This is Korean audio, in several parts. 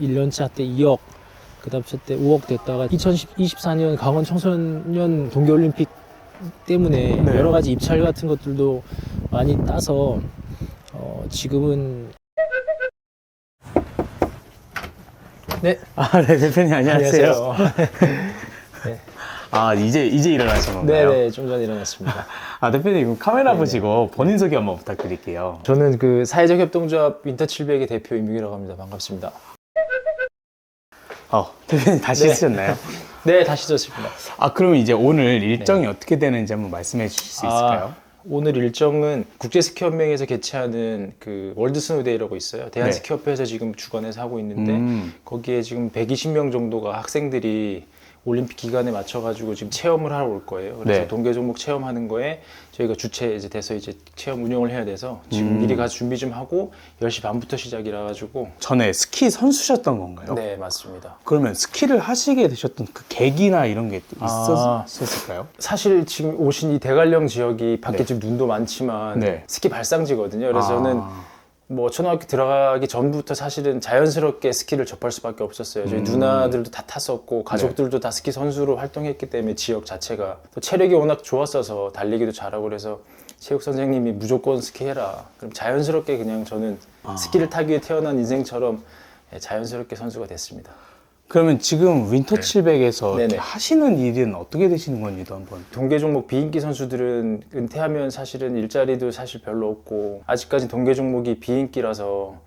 1년차 때 2억, 그 다음 차때 5억 됐다가 2024년 강원 청소년 동계올림픽 때문에 네. 여러 가지 입찰 같은 것들도 많이 따서 어, 지금은 네 아, 네, 대표님 안녕하세요. 아, 이제 이제 일어나신 건가요? 네네 좀 전에 일어났습니다. 아, 대표님 카메라 보시고 본인 소개 한번 부탁드릴게요. 저는 그 사회적 협동조합 윈터 700의 대표 임유기라고 합니다. 반갑습니다. 어, 대표님 다시 네. 쓰셨나요? 네 다시 좋습니다. 아, 그러면 이제 오늘 일정이 어떻게 되는지 한번 말씀해 주실 수 있을까요? 아, 오늘 일정은 국제스키연맹에서 개최하는 그 월드 스노데이라고 있어요. 대한스키협회에서 지금 주관해서 하고 있는데 음. 거기에 지금 120명 정도가 학생들이 올림픽 기간에 맞춰가지고 지금 체험을 하러 올 거예요. 그래서 네. 동계 종목 체험하는 거에 저희가 주체 이제 돼서 이제 체험 운영을 해야 돼서 지금 음. 미리 가서 준비 좀 하고 10시 반부터 시작이라 가지고 전에 스키 선수셨던 건가요? 네 맞습니다. 그러면 스키를 하시게 되셨던 그 계기나 이런 게 아. 있었을까요? 사실 지금 오신 이 대관령 지역이 밖에 네. 지금 눈도 많지만 네. 스키 발상지거든요. 그래서 저는 아, 뭐 초등학교 들어가기 전부터 사실은 자연스럽게 스키를 접할 수밖에 없었어요. 저희 음. 누나들도 다 탔었고 가족들도 다 스키 선수로 활동했기 때문에 지역 자체가 또 체력이 워낙 좋았어서 달리기도 잘하고 그래서 체육 선생님이 무조건 스키 해라. 그럼 자연스럽게 그냥 저는 아. 스키를 타기 위해 태어난 인생처럼 예, 자연스럽게 선수가 됐습니다. 그러면 지금 윈터 700에서 네네. 하시는 일은 어떻게 되시는 건지도 한번 동계 종목 비인기 선수들은 은퇴하면 사실은 일자리도 사실 별로 없고 아직까지 동계 종목이 비인기라서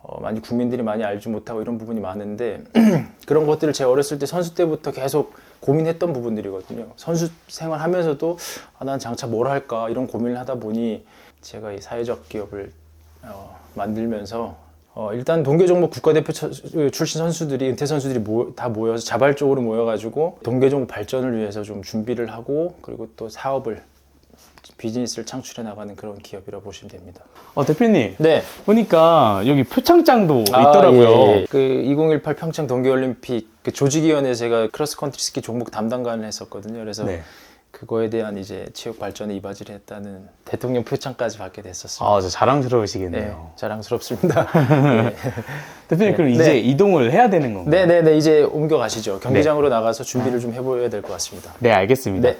어, 많이 국민들이 많이 알지 못하고 이런 부분이 많은데 그런 것들을 제 어렸을 때 선수 때부터 계속 고민했던 부분들이거든요. 선수 생활하면서도 아, 난 장차 뭘 할까 이런 고민을 하다 보니 제가 이 사회적 기업을 어, 만들면서 어, 일단 동계 종목 국가대표 처- 출신 선수들이 은퇴 선수들이 모- 다 모여서 자발적으로 모여가지고 동계 종목 발전을 위해서 좀 준비를 하고 그리고 또 사업을 비즈니스를 창출해 나가는 그런 기업이라 고 보시면 됩니다. 어 대표님 네, 보니까 여기 표창장도 있더라고요. 아, 예, 예. 그2018 평창 동계올림픽 그 조직위원회 제가 크로스컨트리 스키 종목 담당관을 했었거든요. 그래서 네. 그거에 대한 이제 체육 발전에 이바지를 했다는 대통령 표창까지 받게 됐었습니다. 아, 저 네, 자랑스러우시겠네요. 자랑스럽습니다. 네. 대표님 그럼 네. 이제 이동을 해야 되는 건가요? 네, 네, 네. 이제 옮겨 가시죠. 경기장으로 나가서 준비를 좀 해보여야 될 것 같습니다. 네, 알겠습니다. 네.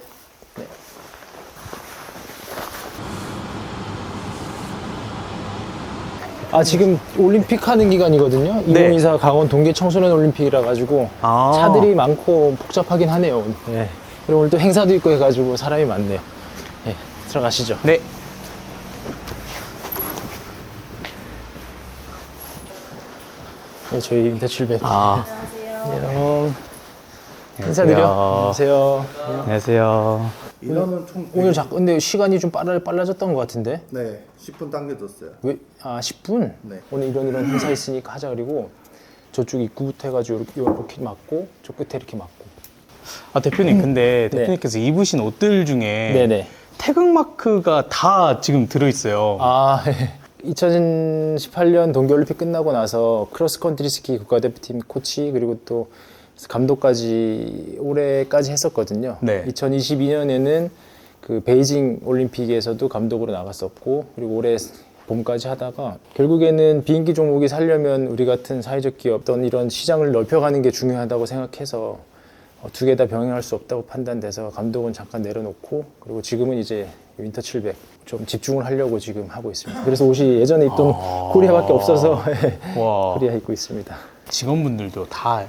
아 지금 올림픽 하는 기간이거든요. 네. 2024 강원 동계 청소년 올림픽이라 가지고 아. 차들이 많고 복잡하긴 하네요. 네. 그리고 오늘 또 행사도 있고 해가지고 사람이 많네요. 네, 들어가시죠. 네. 네, 저희 인터 700. 아, 안녕. 인사드려. 안녕하세요. 안녕하세요. 인원은 총 오늘 자 근데 시간이 좀 빨라 빨라졌던 것 같은데 네 10분 당겨졌어요. 왜? 아 10분? 네. 오늘 이런 이런 행사 있으니까 하자 그리고 저쪽 입구부터 해가지고 이렇게, 이렇게 맞고 저 끝에 이렇게 맞고 아, 대표님 근데 대표님께서 입으신 옷들 중에 네. 네네 태극 마크가 다 지금 들어 있어요. 아 2018년 동계올림픽 끝나고 나서 크로스컨트리 스키 국가대표팀 코치 그리고 또 감독까지 올해까지 했었거든요. 네. 2022년에는 그 베이징 올림픽에서도 감독으로 나갔었고 그리고 올해 봄까지 하다가 결국에는 비인기 종목이 살려면 우리 같은 사회적 기업 어떤 이런 시장을 넓혀가는 게 중요하다고 생각해서 어, 두 개 다 병행할 수 없다고 판단돼서 감독은 잠깐 내려놓고 그리고 지금은 이제 윈터 700 좀 집중을 하려고 지금 하고 있습니다. 그래서 옷이 예전에 입던 아. 코리아밖에 없어서 와. 코리아 입고 있습니다. 직원분들도 다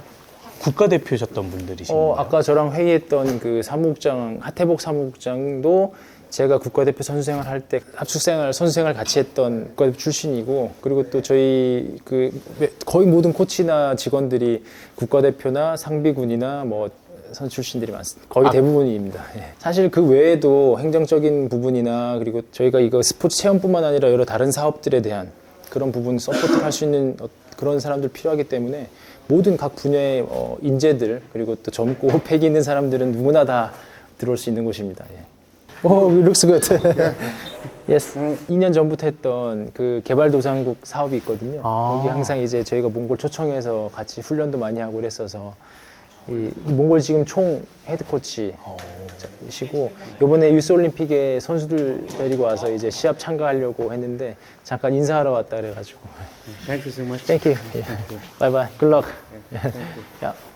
국가대표셨던 분들이신 어, 거예요? 아까 저랑 회의했던 그 사무국장 하태복 사무국장도 제가 국가대표 선수생활 할 때 합숙생활 선수생활 같이 했던 국가대표 출신이고 그리고 또 저희 그 거의 모든 코치나 직원들이 국가대표나 상비군이나 뭐 선수 출신들이 많습니다. 거의 아. 대부분입니다. 예. 사실 그 외에도 행정적인 부분이나 그리고 저희가 이거 스포츠 체험뿐만 아니라 여러 다른 사업들에 대한 그런 부분 서포트를 할수 있는 어- 그런 사람들 필요하기 때문에 모든 각 분야의 어, 인재들 그리고 또 젊고 패기 있는 사람들은 누구나 다 들어올 수 있는 곳입니다. 예. 오, looks good. yes. 2년 전부터 했던 그 개발도상국 사업이 있거든요. 아. 거기 항상 이제 저희가 몽골 초청해서 같이 훈련도 많이 하고 그랬어서 이 몽골 지금 총 헤드 코치시고 이번에 유스 올림픽에 선수들 데리고 와서 이제 시합 참가하려고 했는데 잠깐 인사하러 왔다 그래가지고. Thank you so much. Thank you. Bye bye. Good luck. 야,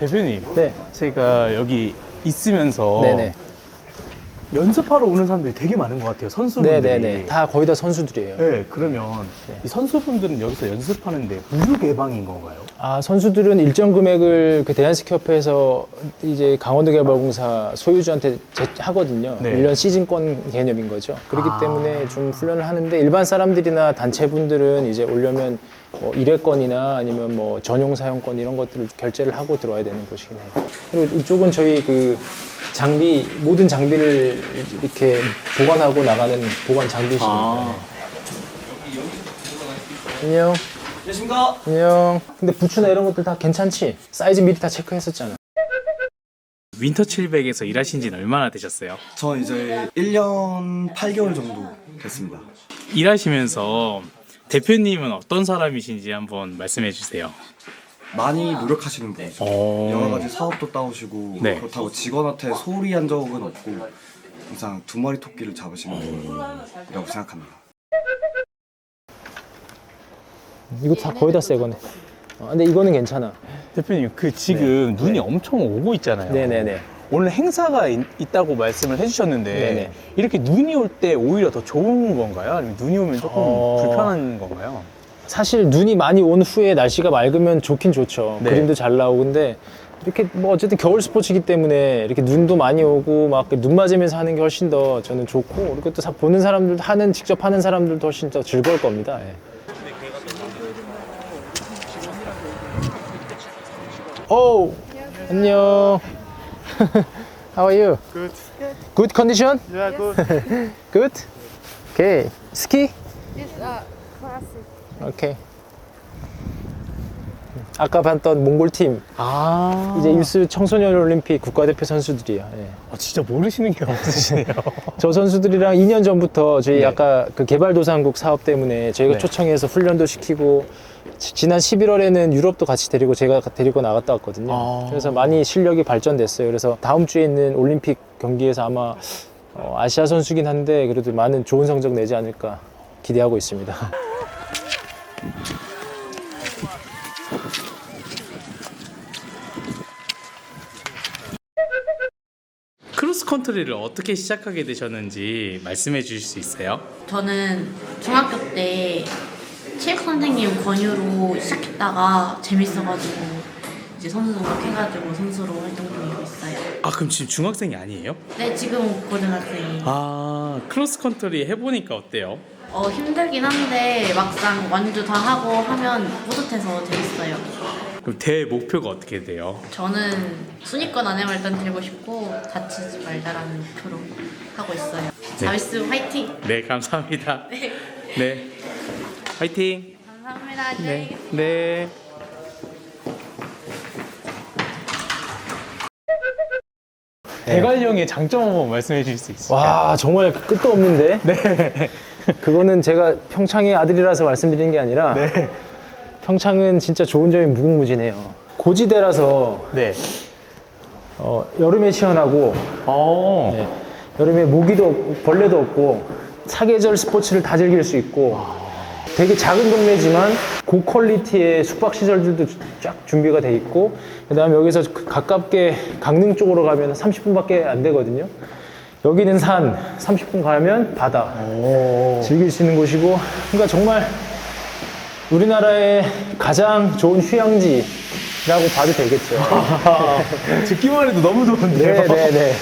대표님, 네. 제가 여기 있으면서 네네. 연습하러 오는 사람들이 되게 많은 것 같아요. 선수분들이. 네네네. 다 거의 다 선수들이에요. 네, 그러면 이 선수분들은 여기서 연습하는데 무료 개방인 건가요? 아, 선수들은 일정 금액을 그 대한스키협회에서 이제 강원도개발공사 소유주한테 제- 하거든요. 네. 일 1년 시즌권 개념인 거죠. 그렇기 아. 때문에 좀 훈련을 하는데 일반 사람들이나 단체분들은 이제 오려면 뭐 일회권이나 아니면 뭐 전용 사용권 이런 것들을 결제를 하고 들어와야 되는 곳이긴 해요. 그리고 이쪽은 저희 그 장비 모든 장비를 이렇게 보관하고 나가는 보관 장비실입니다. 아. 안녕. 안녕하십니까. 안녕. 근데 부츠나 이런 것들 다 괜찮지? 사이즈 미리 다 체크했었잖아. 윈터 700에서 일하신 지는 얼마나 되셨어요? 저 이제 1년 8개월 정도 됐습니다. 일하시면서 대표님은 어떤 사람이신지 한번 말씀해 주세요. 많이 노력하시는 분이죠. 어. 여러 가지 사업도 따오시고 네. 그렇다고 직원한테 소홀히 한 적은 없고 항상 두 마리 토끼를 잡으시는 분이라고 생각합니다. 이거 다 거의 다 새 거네. 어, 근데 이거는 괜찮아. 대표님, 그 지금 눈이 엄청 오고 있잖아요. 네네네. 오늘 행사가 있, 다고 말씀을 해주셨는데 네네. 이렇게 눈이 올 때 오히려 더 좋은 건가요? 아니면 눈이 오면 조금 어. 불편한 건가요? 사실 눈이 많이 온 후에 날씨가 맑으면 좋긴 좋죠. 네. 그림도 잘 나오고 근데 이렇게 뭐 어쨌든 겨울 스포츠이기 때문에 이렇게 눈도 많이 오고 막 눈 맞으면서 하는 게 훨씬 더 저는 좋고 그리고 또 사- 보는 사람들도 하는 직접 하는 사람들도 훨씬 더 즐거울 겁니다. 예. 오 안녕. How are you? Good. Good condition? Yeah, good. Good. Okay. Ski? It's a classic. 오케이. 아까 봤던 몽골 팀 아, 이제 유스 청소년 올림픽 국가대표 선수들이야. 예. 아, 진짜 모르시는 게 없으시네요. 저 선수들이랑 2년 전부터 저희 네. 아까 그 개발도상국 사업 때문에 저희가 네. 초청해서 훈련도 시키고 지- 지난 11월에는 유럽도 같이 데리고 제가 데리고 나갔다 왔거든요. 아. 그래서 많이 실력이 발전됐어요. 그래서 다음 주에 있는 올림픽 경기에서 아마 어, 아시아 선수긴 한데 그래도 많은 좋은 성적 내지 않을까 기대하고 있습니다. 크로스 컨트리를 어떻게 시작하게 되셨는지 말씀해 주실 수 있어요? 저는 중학교 때 체육 선생님 권유로 시작했다가 재밌어가지고 이제 선수 등록해가지고 선수로 활동 중이고 있어요. 아, 그럼 지금 중학생이 아니에요? 네, 지금 고등학생이 아, 크로스 컨트리 해보니까 어때요? 어, 힘들긴 한데 막상 완주 다 하고 하면 뿌듯해서 재밌어요. 그럼 대회 목표가 어떻게 돼요? 저는 순위권 안에만 일단 들고 싶고 다치지 말자라는 목표로 하고 있어요. 자비스 화이팅! 네, 감사합니다. 네, 네. 화이팅! 감사합니다. 안녕히 네. 네. 대관령의 장점 한번 말씀해 주실 수 있어요? 와 정말 끝도 없는데. 네. 그거는 제가 평창의 아들이라서 말씀드리는 게 아니라 네. 평창은 진짜 좋은 점이 무궁무진해요. 고지대라서 네. 어, 여름에 시원하고 어. 네, 여름에 모기도 없고 벌레도 없고 사계절 스포츠를 다 즐길 수 있고 되게 작은 동네지만 고퀄리티의 숙박 시설들도 쫙 준비가 돼 있고 그다음에 여기서 그 가깝게 강릉 쪽으로 가면 30분밖에 안 되거든요. 여기는 산 30분 가면 바다 즐길 수 있는 곳이고 그러니까 정말 우리나라의 가장 좋은 휴양지 라고 봐도 되겠죠. 듣기만 해도 너무 좋은데요? 네네네.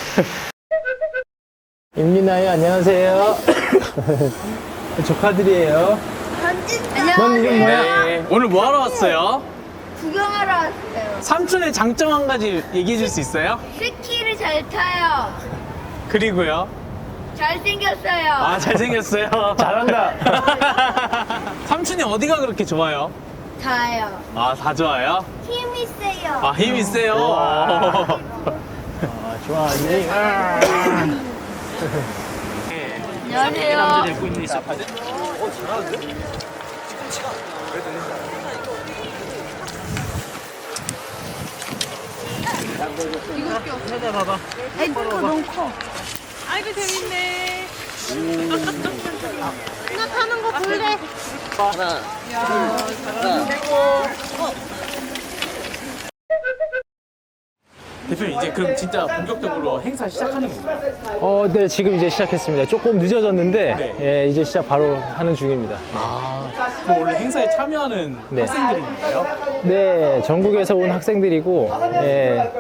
임민아요, 안녕하세요. 조카들이에요. 넌 이름 뭐야? 네. 오늘 뭐 하러 왔어요? 구경하러 왔어요. 삼촌의 장점 한 가지 얘기해 줄 수 있어요? 스키를 잘 타요. 그리고요. 잘생겼어요. 아, 잘생겼어요. 잘한다. 삼촌이 어디가 그렇게 좋아요? 다요. 아, 다 좋아요? 힘이 세요. 아, 힘이 세요. 아, 좋아, 이 안녕하세요. 찾아 봐봐. 아이 거 너무 커. 아이고 재밌네. 나 타는 거 볼래? 하나, 둘, 하나. 대표님 이제 그럼 진짜 본격적으로 행사 시작하는 건가요? 어, 네, 지금 이제 시작했습니다. 조금 늦어졌는데, 네. 예, 이제 시작 바로 하는 중입니다. 아, 그럼 원래 행사에 참여하는 네. 학생들인가요? 네, 전국에서 온 학생들이고, 예,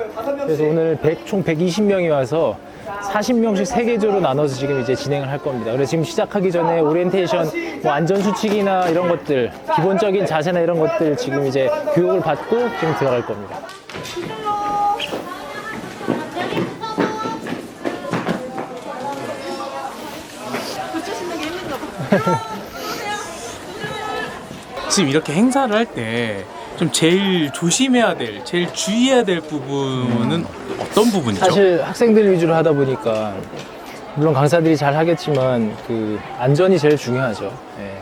그래서 오늘 100, 총 120명이 와서 40명씩 세개조로 나눠서 지금 이제 진행을 할 겁니다. 그래서 지금 시작하기 전에 오리엔테이션, 뭐 안전수칙이나 이런 것들, 기본적인 자세나 이런 것들 지금 이제 교육을 받고 지금 들어갈 겁니다. 지금 이렇게 행사를 할 때 좀 제일 조심해야 될, 제일 주의해야 될 부분은 어떤 부분이죠? 사실 학생들 위주로 하다 보니까 물론 강사들이 잘 하겠지만 그 안전이 제일 중요하죠. 예.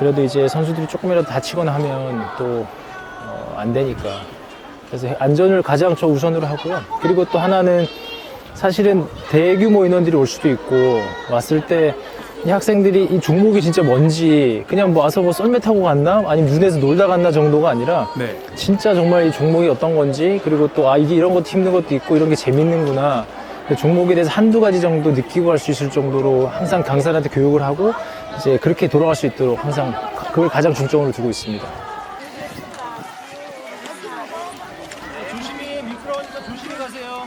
그래도 이제 선수들이 조금이라도 다치거나 하면 또안 되니까 그래서 안전을 가장 저 우선으로 하고요. 그리고 또 하나는 사실은 대규모 인원들이 올 수도 있고 왔을 때 이 학생들이 이 종목이 진짜 뭔지 그냥 뭐 와서 뭐 썰매 타고 갔나 아니면 눈에서 놀다 갔나 정도가 아니라 네. 진짜 정말 이 종목이 어떤 건지 그리고 또 아 이게 이런 것도 힘든 것도 있고 이런 게 재밌는구나 그 종목에 대해서 한두 가지 정도 느끼고 갈수 있을 정도로 항상 강사한테 교육을 하고 이제 그렇게 돌아갈 수 있도록 항상 그걸 가장 중점으로 두고 있습니다. 조심히 미끄러우니까 조심히 가세요.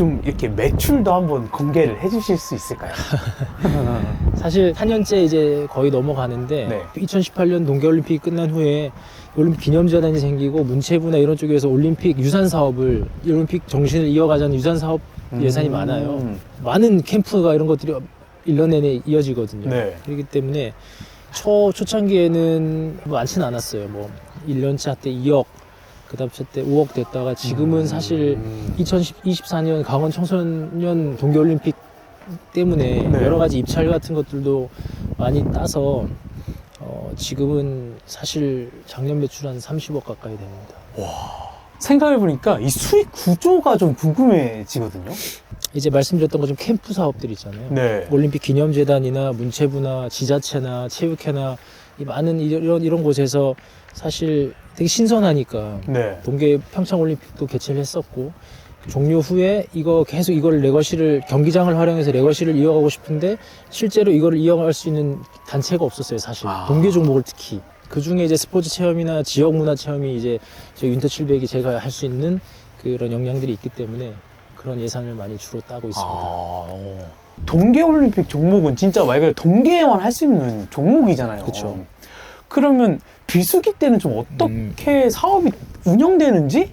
좀 이렇게 매출도 한번 공개를 해주실 수 있을까요? 사실 4년째 이제 거의 넘어가는데 네. 2018년 동계올림픽이 끝난 후에 올림픽 기념재단이 생기고 문체부나 이런 쪽에서 올림픽 유산 사업을 올림픽 정신을 이어가자는 유산 사업 예산이 음. 많아요. 많은 캠프가 이런 것들이 1년 내내 이어지거든요. 네. 그렇기 때문에 초 초창기에는 뭐 많지는 않았어요. 뭐 1년차 때 2억, 그다음 차때 5억 됐다가 지금은 사실 음. 2024년 강원 청소년 동계올림픽 때문에 네. 여러 가지 입찰 같은 것들도 많이 따서 어, 지금은 사실 작년 매출 한 30억 가까이 됩니다. 생각해보니까 이 수익 구조가 좀 궁금해지거든요. 이제 말씀드렸던 것처럼 캠프 사업들 있잖아요. 네. 올림픽 기념재단이나 문체부나 지자체나 체육회나 이 많은 이런 이런 곳에서 사실 되게 신선하니까 네. 동계 평창 올림픽도 개최를 했었고 종료 후에 이거 계속 이걸 레거시를 경기장을 활용해서 레거시를 이어가고 싶은데 실제로 이거를 이어갈 수 있는 단체가 없었어요 사실 아. 동계 종목을 특히 그 중에 이제 스포츠 체험이나 지역 문화 체험이 이제 저 윤터 700이 제가 할 수 있는 그런 역량들이 있기 때문에 그런 예산을 많이 주로 따고 있습니다. 아, 어. 동계 올림픽 종목은 진짜 말 그대로 동계에만 할 수 있는 종목이잖아요. 그쵸. 그러면 비수기 때는 좀 어떻게 음. 사업이 운영되는지?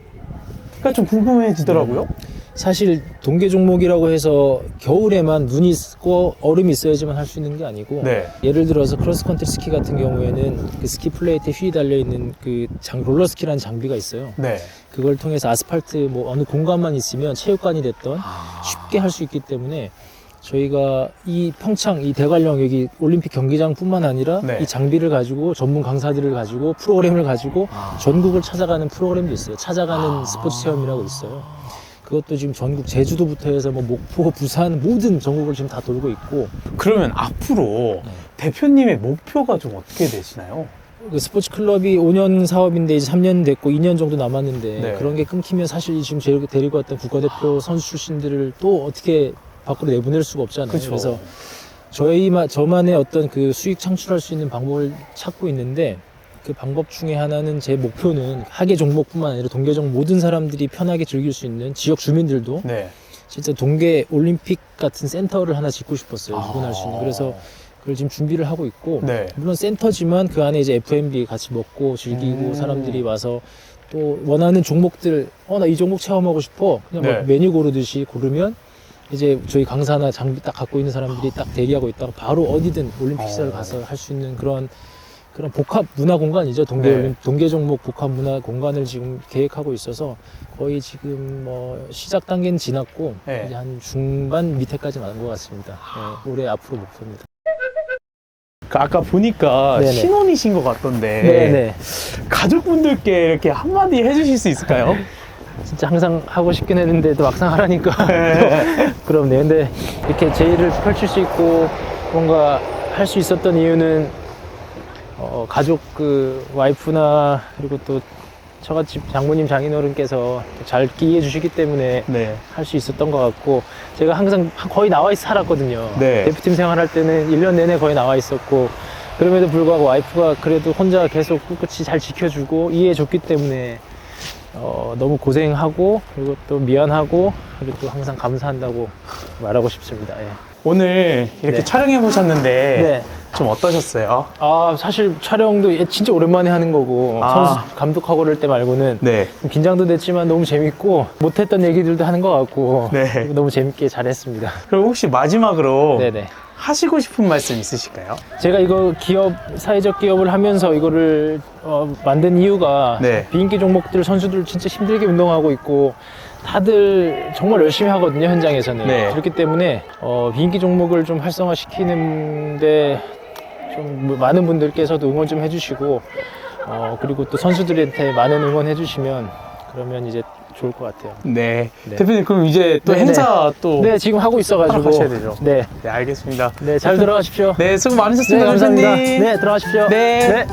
가좀 궁금해지더라고요. 음. 사실 동계 종목이라고 해서 겨울에만 눈이 있고 얼음이 있어야지만 할 수 있는 게 아니고 네. 예를 들어서 크로스컨트리 스키 같은 경우에는 그 스키 플레이트에 휠이 달려 있는 그 장, 롤러스키라는 장비가 있어요. 네. 그걸 통해서 아스팔트 뭐 어느 공간만 있으면 체육관이 됐던 아. 쉽게 할 수 있기 때문에 저희가 이 평창 이 대관령 여기 올림픽 경기장뿐만 아니라 네. 이 장비를 가지고 전문 강사들을 가지고 프로그램을 가지고 아. 전국을 찾아가는 프로그램도 있어요. 찾아가는 스포츠 체험이라고 있어요. 그것도 지금 전국 제주도부터 해서 뭐 목포, 부산 모든 전국을 지금 다 돌고 있고 그러면 앞으로 네. 대표님의 목표가 좀 어떻게 되시나요? 그 스포츠 클럽이 5년 사업인데 이제 3년 됐고 2년 정도 남았는데 네. 그런 게 끊기면 사실 지금 제 데리고 왔던 국가대표 선수 출신들을 또 어떻게 밖으로 내보낼 수가 없잖아요. 그쵸. 래서 저희만 저만의 어떤 그 수익 창출할 수 있는 방법을 찾고 있는데 그 방법 중에 하나는 제 목표는 하계 종목뿐만 아니라 동계 종목 모든 사람들이 편하게 즐길 수 있는 지역 주민들도 네. 진짜 동계 올림픽 같은 센터를 하나 짓고 싶었어요. 누구나 할수 있는. 그래서 그걸 지금 준비를 하고 있고 네. 물론 센터지만 그 안에 이제 F&B 같이 먹고 즐기고 음. 사람들이 와서 또 원하는 종목들 어 나 이 종목 체험하고 싶어 그냥 막 네. 메뉴 고르듯이 고르면 이제 저희 강사나 장비 딱 갖고 있는 사람들이 딱 대기하고 있다가 바로 어디든 올림픽 시설 가서 할 수 있는 그런 그런 복합 문화 공간이죠. 동계 네. 동계 종목 복합 문화 공간을 지금 계획하고 있어서 거의 지금 뭐 시작 단계는 지났고 네. 이제 한 중반 밑에까지 나온 것 같습니다. 네, 올해 앞으로 목표입니다. 그 아까 보니까 네네. 신혼이신 것 같던데 네네. 가족분들께 이렇게 한마디 해주실 수 있을까요? 진짜 항상 하고 싶긴 했는데 또 막상 하라니까 그렇네요. 근데 이렇게 제의를 펼칠 수 있고 뭔가 할 수 있었던 이유는 어, 가족 그 와이프나 그리고 또 처갓집 장모님 장인어른께서 잘 기이해 주시기 때문에 네. 할 수 있었던 것 같고 제가 항상 거의 나와 있어 살았거든요. 네. 대표팀 생활할 때는 1년 내내 거의 나와 있었고 그럼에도 불구하고 와이프가 그래도 혼자 계속 꿋꿋이 잘 지켜주고 이해해 줬기 때문에 어, 너무 고생하고 그리고 또 미안하고 그리고 또 항상 감사한다고 말하고 싶습니다. 예. 오늘 이렇게 네. 촬영해 보셨는데 네. 좀 어떠셨어요? 아 사실 촬영도 진짜 오랜만에 하는 거고 아. 선수 감독하고 그럴 때 말고는 네. 좀 긴장도 됐지만 너무 재밌고 못했던 얘기들도 하는 것 같고 네. 너무 재밌게 잘했습니다. 그럼 혹시 마지막으로 네네. 하시고 싶은 말씀 있으실까요? 제가 이거 기업 사회적 기업을 하면서 이거를 어, 만든 이유가 네. 비인기 종목들 선수들 진짜 힘들게 운동하고 있고 다들 정말 열심히 하거든요 현장에서는 네. 그렇기 때문에 어, 비인기 종목을 좀 활성화시키는데 좀 많은 분들께서도 응원 좀 해주시고 어, 그리고 또 선수들한테 많은 응원 해주시면 그러면 이제 좋을 것 같아요. 네. 네. 대표님 그럼 이제 또 네, 행사 또 네 지금 하고 있어가지고 하러 가셔야 되죠. 네, 네, 알겠습니다. 네 잘 들어가십시오. 네, 수고 네 많으셨습니다. 감사합니다. 대표님. 네 들어가십시오. 네. 네.